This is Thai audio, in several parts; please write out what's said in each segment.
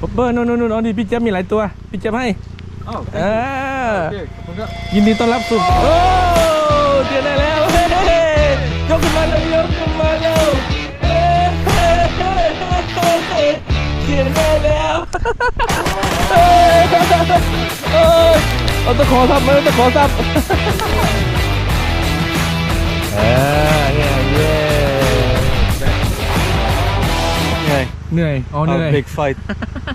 ป๊อปเปอร์นู่นนู่นนู่นเอาดิพี่เจ๊ยบมีหลายตัว พี่เจ๊ยบให้ Oh, เอ thank อ you. Okay, ขอบคุณครับ ยินดีต้อนรับสู่โอ้เตียนได้แล้วเฮ้ยกขึ้นมาเร็วยกขึ้นมาเร็วเฮ้ยเฮ้ยเฮ้ยเฮ้ยเตียนได้แล้วเฮ้ยเฮ้ยเอาตะขอซับมาตะขอซับเออเนี่ย เย้เหนื่อยเหนื่อย อ๋อ เหนื่อย Oh, big fight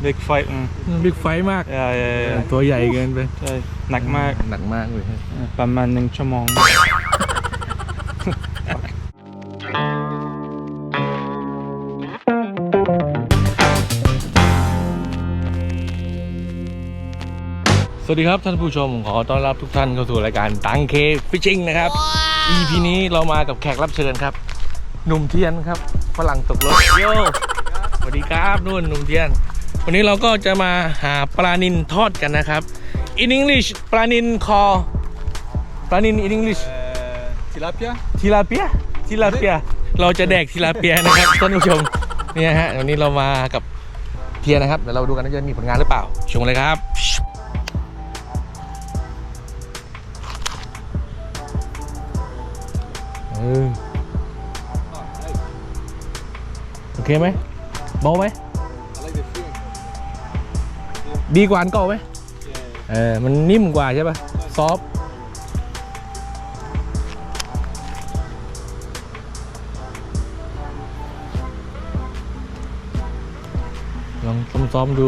big fight อืม บิ๊กไฟมาก yeah, yeah, yeah. ตัวใหญ่เกินไปใช่หนักมากหนักมากเลยประมาณหนึ่งชั่วโมง สวัสดีครับท่านผู้ชมขอต้อนรับทุกท่านเข้าสู่รายการตังเคฟิชชิงนะครับ EP นี้เรามากับแขกรับเชิญครับ หนุ่มเทียนครับฝรั่งตกรถโยส วัสดีครับนุ่นหนุ่มเทียน วันนี้เราก็จะมาหาปลานินทอดกันนะครับ in English ปลานินคอปลานิน in English tilapia ทีลาเปียทีลาเปียเราจะแดกทีลาเปียนะครับท่านผู้ชมเนี่ยฮะวันนี้เรามากับเทียนนะครับเดี๋ยวเราดูกันว่าจะมีผลงานหรือเปล่าชมเลยครับเออโอเคไหม เบาไหม I like the feeling ดีกว่าอันเก่าไหมเออ มันนิ่มกว่าใช่ปะซอฟต์ลองซ้อมๆดู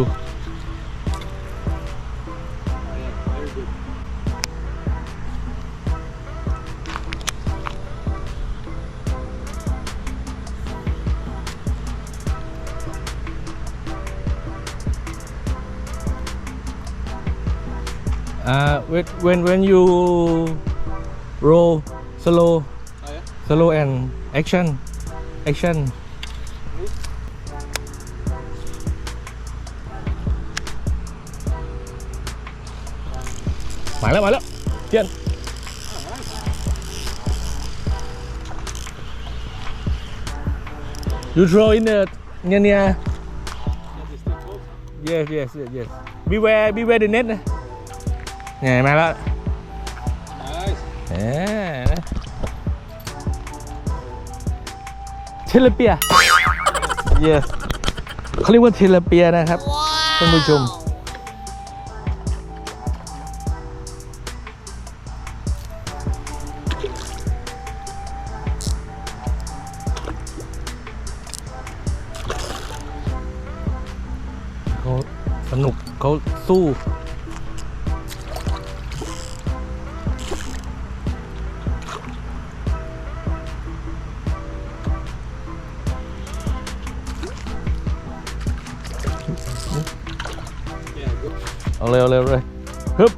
อ่า when when when you roll slow oh yeah slow and action action มาแล้วมาแล้วเจียน you throw in the near near That is too close yes yes yes yes beware beware the net นะ เนี่ยมาแล้ว nice เออเทเลเปีย yes เขาเรียกว่าเทเลเปียนะครับท่านผู้ชมเขาสนุกเขาสู้ เร็วเร็วเลยฮึบ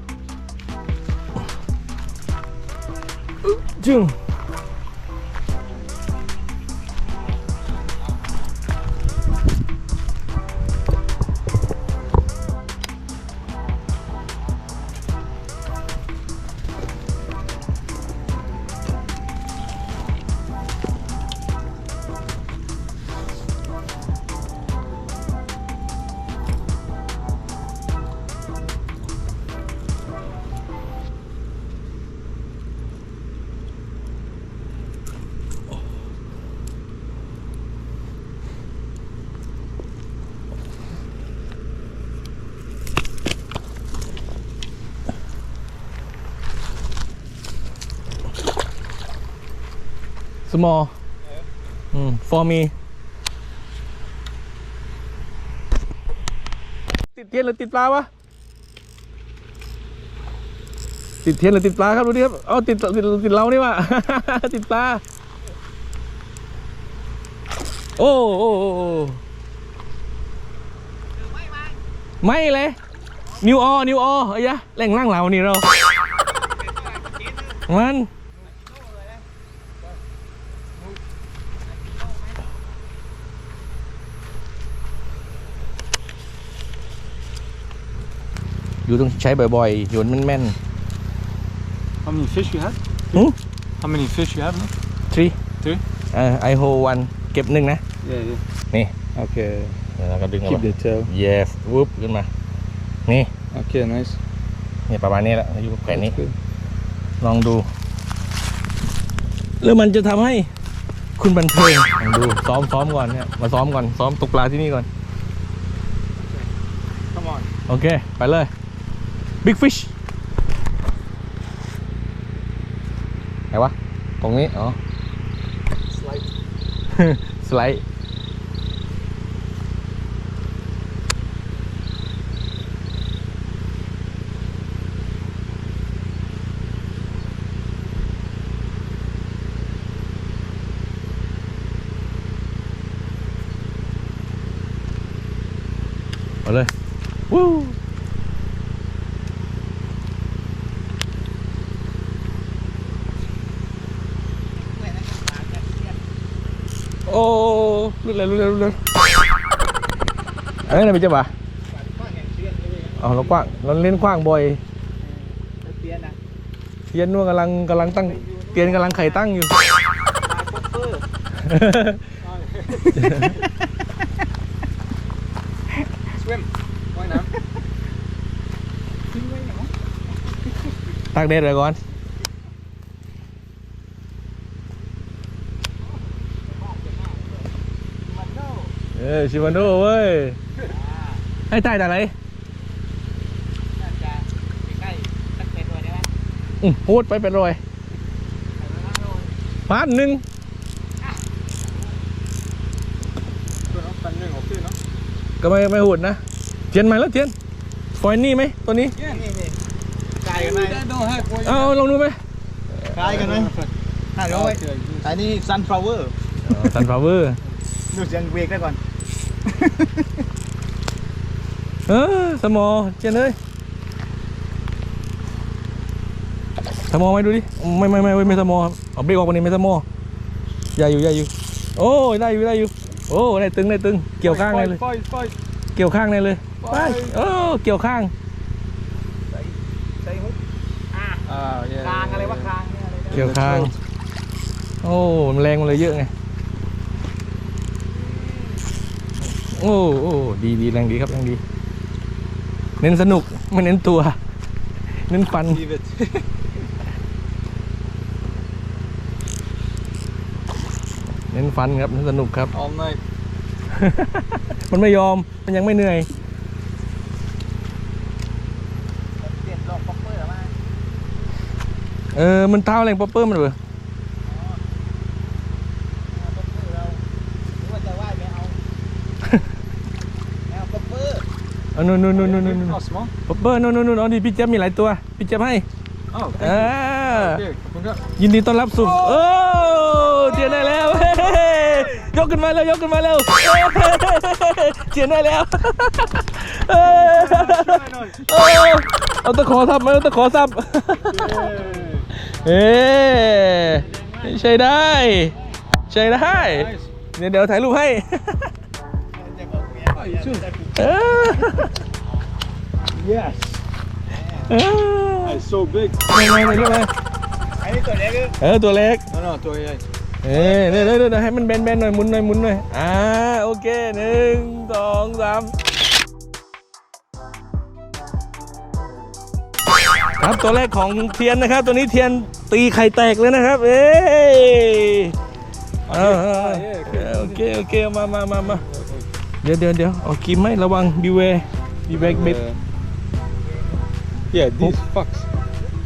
จึง สมอลอืม for me ติดเทียนหรือติดปลาวะ ติดเทียนหรือติดปลาครับดูดิครับ เอาติดติดติดเรานี่วะ ติดปลา โอ้โอ้โอ้ไม่เลย นิวออนิวออเอ้ยยะแหล่งล่างเรานี่เรา มัน อยู่ต้องใช้บ่อยๆโยนแม่น how many fish you have ๆหืม how many fish you have no? three Three? เอ่อ I hold one เก็บหนึ่งนะ yeah yeah นี่ okay แล้วก็ดึงออก Keep มา the tail. yes วุบขึ้นมา นี่ Okay, nice. เนี่ยประมาณนี้แหละอยู่แขนนี้ That's good. ลองดู แล้วมันจะทำให้คุณบันเทิงลองดู ซ้อมซ้อมก่อนเนี่ย มาซ้อมก่อน ซ้อมตกปลาที่นี่ก่อน Come on. โอเค ไปเลย Big Fish ไหนวะตรงนี้อ๋อ Slide. สไลด์เอาเลย วู้โอ้รุน เลยรุนเลยรุนเลยเอ้ยไหนเป็นเจ้าบ่าเอาเรากว้างเราเล่นกว้างบ่อยเตียนนู่นกำลังกำลังตั้งเตียนกำลังไข่ตั้งอยู่ Swim. Why not? ตากแดดเลยก่อน เออชิวันโดเว้ยให้ใต้แต่อะไรอืมพูดไปเป็นรอยพันหนึ่ง Good, no? Fan ring, okay, no? ก็ไม่ไม่หุดนะ เทียนใหม่แล้วเทียนฟอยนี่ไหมตัวนี้ Yeah. ไกลกันไหม don't have เอาเอาลองดูไหมคล้ายกันไหมห้าร้อยอันนี้ sunflower สันฟลาเวอร์ดูเสียงเบรกได้ก่อน เออสมอเทียนเลยสมอไหมดูดิไม่ไม่ไม่ไม่สมอครับเอาเบรกออกวันนี้ไม่สมอใหญ่อยู่ใหญ่อยู่ โอ้ยได้อยู่ได้อยู่โอ้ได้ตึงได้ตึงเกี่ยวข้างได้เลย Fight, fight, เกี่ยวข้างได้เลยไปโอ้เกี่ยวข้างใส่ฮุก Ah, yeah. คางอะไรวะคางเนี่ยอะไรนะเกี่ยวข้าง โอ้มันแรงมันเลยเยอะไง โอ้โอ้ดีดีแรงดีครับแรงดี เน้นสนุกไม่เน้นตัว เน้นฟัน Leave it. เน้นฟันครับเน้นสนุกครับ All night. มันไม่ยอมมันยังไม่เหนื่อยเปลี่ยนลองป๊อปเปอร์มาเออมันเท้าแรงป๊อปเปอร์มันเบอป๊อปเปอร์เราหรือว่าจะไหว้ไม่เอาไม่เอาป๊อปเปอร์ เอานู่นนู่นนู่นนู่นนู่น Oh, small? ป๊อปเปอร์นู่นนู่นนู่นเอาดิพี่เจ๊ยบมีหลายตัว พี่เจ๊ยบให้ Oh, เอ thank อ you. Okay, kapag ยินดีต้อนรับสู่โอ้เทียนได้แล้วเฮ้ยกขึ้นมาแล้วยกขึ้นมาแล้วเฮ้ยเทียนได้แล้วเอ้ยโอ้เอาตะขอซับมาเอาตะขอซับ เอ๊ใช้ได้ ใช้ได้ Nice. เดี๋ยวเดี๋ยวถ่ายรูปให้ Oh, you too. เออ Yes. เออ It's so big. ไม่ไม่ถ่ายรูปไหมไอ้นี่ตัวเล็กเออตัวเล็ก No, no, toy, yeah. เอ้ยเดี๋ยวเดี๋ยวเดี๋ยวให้มันแบนๆหน่อยหมุนหน่อยหมุนหน่อยอ่าโอเคหนึ่งสองสามครับตัวแรกของเทียนนะครับ ตัวนี้เทียนตีไข่แตกเลยนะครับ เอ้ยเอาเอาเอาโอเคโอเคเอามามามามา เดี๋ยวเดี๋ยวเดี๋ยวเอาครีมไหมระวังบีเวบีเวกเบ็ด Uh, yeah, these fucks.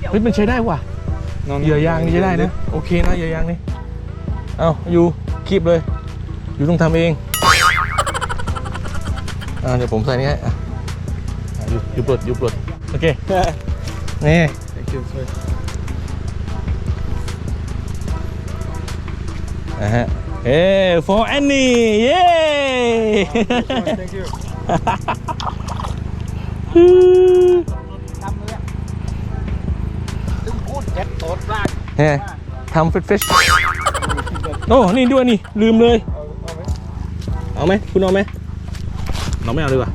เฮ้ยมันใช้ได้ว่ะ No, no, เหยื่อยางนี่ใช้ได้นะ โอเคนะเหยื่อยางนี่เอาอยู่คีบเลย อยู่ต้องทำเองอ่าเดี๋ยวผมใส่นี่ให้อะอะอยู่อยู่ปลดอยู่ปลดโอเคนี่ Thank you, sorry. นะฮะ เอ้ for Annie เย้ Thank you. ทำเลยตึงพูดเจ็บโตดร่างเฮ้ทำเฟชเฟชโอ้ นี่ด้วยนี่ ลืมเลย เอาไหมคุณเอาไหมเราไม่เอาดีกว่า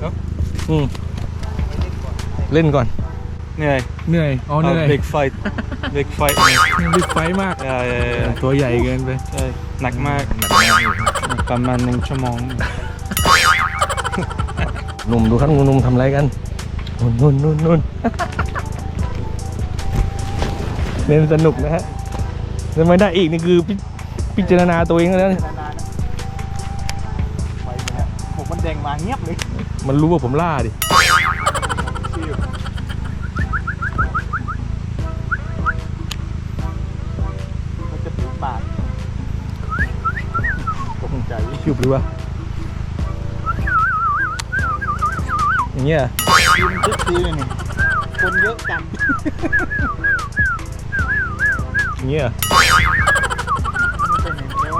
เอาอืมเล่นก่อน Yeah. เหนื่อย อ๋อ เหนื่อย Oh, big fight. Big fight. man. บิ๊กไฟมาก Yeah, yeah, yeah. ตัวใหญ่เกินไปใช่หนักมากหนักมากอยู่ประมาณหนึ่งชั่วโมง หนุ่มดูครับหนุ่มๆทำอะไรกันนุ่นนุ่นนุ่นนุ่นเล่นสนุกนะฮะเล่นไม่ได้อีกนี่คือพิพิจารณาตัวเองแล้วเนี่ยนานๆนะไปเนี่ยผมมันแดงมาเงียบเลย มันรู้ว่าผมล่าดิ กใจชิบหรือวะอย่างเงี้ยทีมทุกทีหนึ่งคนเยอะจังอย่างเงี้ยไม่เป็นอย่างเดียว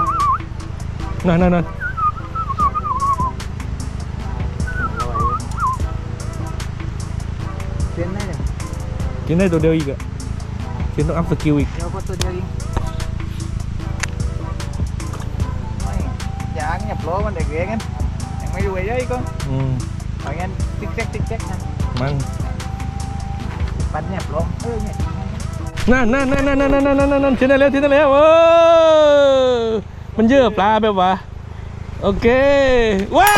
นั่นนั่นนั่นเล่นได้เลยกินได้ตัวเดียวอีกอะกินต้องอัพสกิลอีกเดี๋ยวก็ตัวเดียวเอง ล้อมันเด็กเองกันยังไม่รวยเยอะอีกก็อืมเพราะงั้นติ๊กแจ๊กติ๊กแจ๊กนะมันปันหยับล้อเออเนี่ยนั่นนั่นนั่นนั่นนั่นนั่นนั่นนั่นทิ้งได้แล้วทิ้งได้แล้วเออมันเยอะปลาแบบว่าโอเคว้า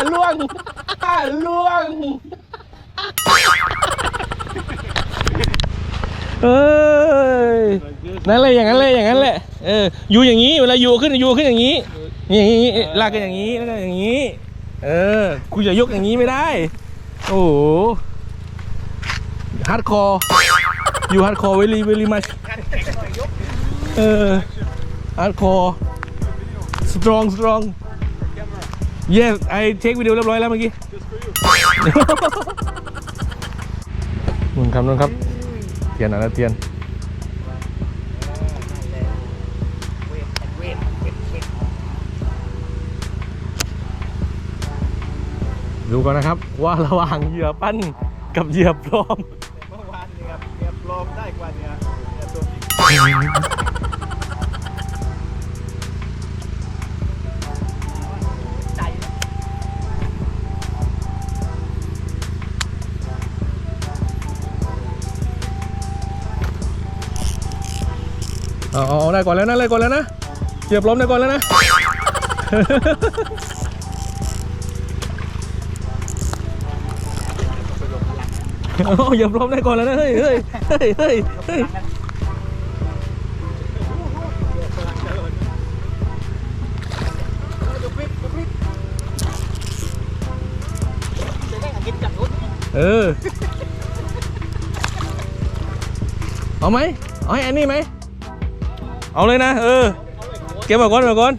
วล่วงล่วงเอ้ยนั่นเลยอย่างนั้นเลยอย่างนั้นแหละเอออยู่อย่างนี้เวลาอยู่ขึ้นอยู่ขึ้นอย่างนี้ อย่างนี้ลากกันอย่างนี้แล้วก็อย่างนี้ เออกูจะยกอย่างนี้ไม่ได้ โอ้โหฮาร์ดคอร์ you hardcore very very much เออ hardcore strong strong yes I take video เรียบร้อยแล้วเมื่อกี้นุ่นครับนุ่นครับ เทียนอะไรเทียน เวทเวทเวทเวท ดูก่อนนะครับว่าระหว่างเหยื่อปั้นกับเหยื่อปลอมเมื่อวานเนี่ยเนี่ยปลอมได้กว่าเนี่ยเนี่ยตัวจริงใจนะเอาเอาเอาได้ก่อนแล้วนะได้ก่อนแล้วนะเหยื่อปลอมได้ก่อนแล้วนะ เอาเหยื่อปลอมได้ก่อนแล้วนะเฮ้ยเฮ้ยเฮ้ยเฮ้ยเฮ้ยจะได้อากินจับรถเออ เอาไหมเอาให้อันนี้ไหม เอาเลยนะ เออ เก็บมาก่อนมาก่อน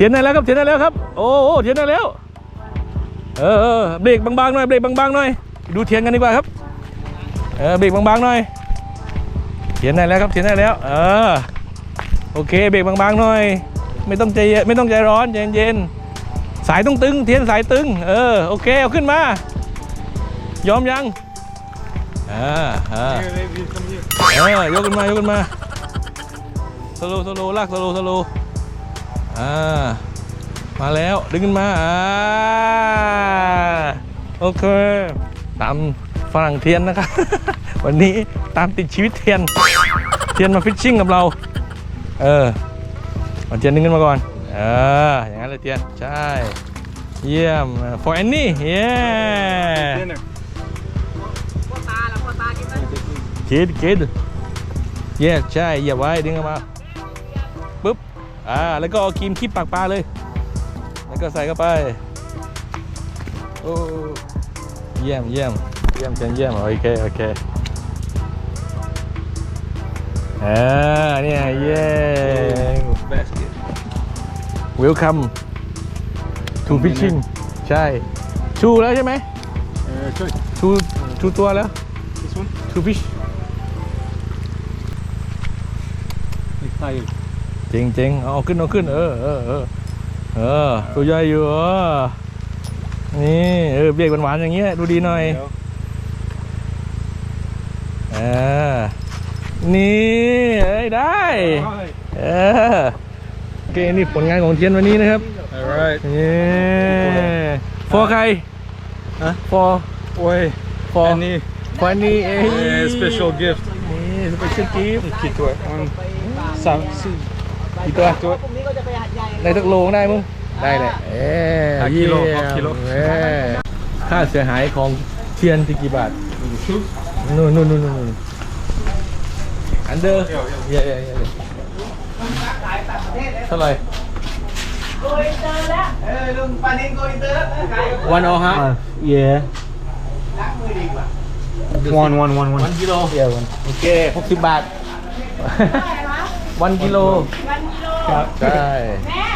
เทียนได้แล้วครับเทียนได้แล้วครับ โอ้โหเทียนได้แล้ว เออเบรกบางๆหน่อยเบรกบางๆหน่อย ดูเทียนกันดีกว่าครับ เออเบรกบางๆหน่อยเทียนได้แล้วครับเทียนได้แล้ว เออ โอเคเบรกบางๆหน่อย ไม่ต้องใจเย็นไม่ต้องใจร้อนใจเย็นๆสายต้องตึง เทียนสายตึง เออโอเคเอาขึ้นมา ยอมยังอ่าอ่าเออยกขึ้นมายกขึ้นมาสโลว์สโลว์ลากสโลว์สโลว์ อ่า มาแล้วดึงขึ้นมา อ่า โอเค ตามฝรั่งเทียนนะครับ วันนี้ตามติดชีวิตเทียน เทียนมาฟิชชิ่งกับเรา เออเอาเทียนดึงขึ้นมาก่อน เออ อย่างนั้นเลยเทียน ใช่ เยี่ยม for Annie yeah Dinner. พ่อตาละพ่อตากินไหมคิดคิดแยกใช่เหยียบไว้ดึงออกมาปุ๊บ อ่าแล้วก็เอาครีมคีบปากปลาเลย แล้วก็ใส่เข้าไปโอ้เยี่ยมเยี่ยมเยี่ยมเจนเยี่ยมโอเคโอเคอ่าเนี่ยเย้ Basket. welcome to fishing ใช่ ชูแล้วใช่ไหม Uh, sorry. ชูชูตัวแล้ว This one? to fish Like five. จริงจริงๆเอาขึ้นเอาขึ้น เออเออเออเออตัวใหญ่อยู่เออนี่เออเบียกหวานๆอย่างเงี้ยดูดีหน่อย There you go. เออนี่เอ้ยได้ Right. เออเคนี่ผลงานของเทียนวันนี้นะครับ Alright. เย้ฟอใครฮะฟอ Oi. ฟอ Any ฟอนี่เอ้ย eh, special gift. นี่สเปเชียลกิฟต์ Kito. One. Sam. Si. กี่ตัว Kito. พรุ่งนี้ก็จะไปหัดใหญ่ได้สักโลได้มึงได้เลยเอ๊ะห้ากิโลเยี่ยมหกกิโลเอ้ยค่าเสียหายของเทียนที่กี่บาท Shoe. นู่นนู่นนู่นนู่นอันเดอร์เย่เย่เย่เท่าไหร่โกอินเตอร์แล้วเออลุงปานินโกอินเตอร์แล้วขายวันออฮะ yeah ล้างมือดีกว่า one one one one วันกิโล yeah one โอเคหกสิบบาทวันกิโลวันกิโล ครับ ใช่ แม่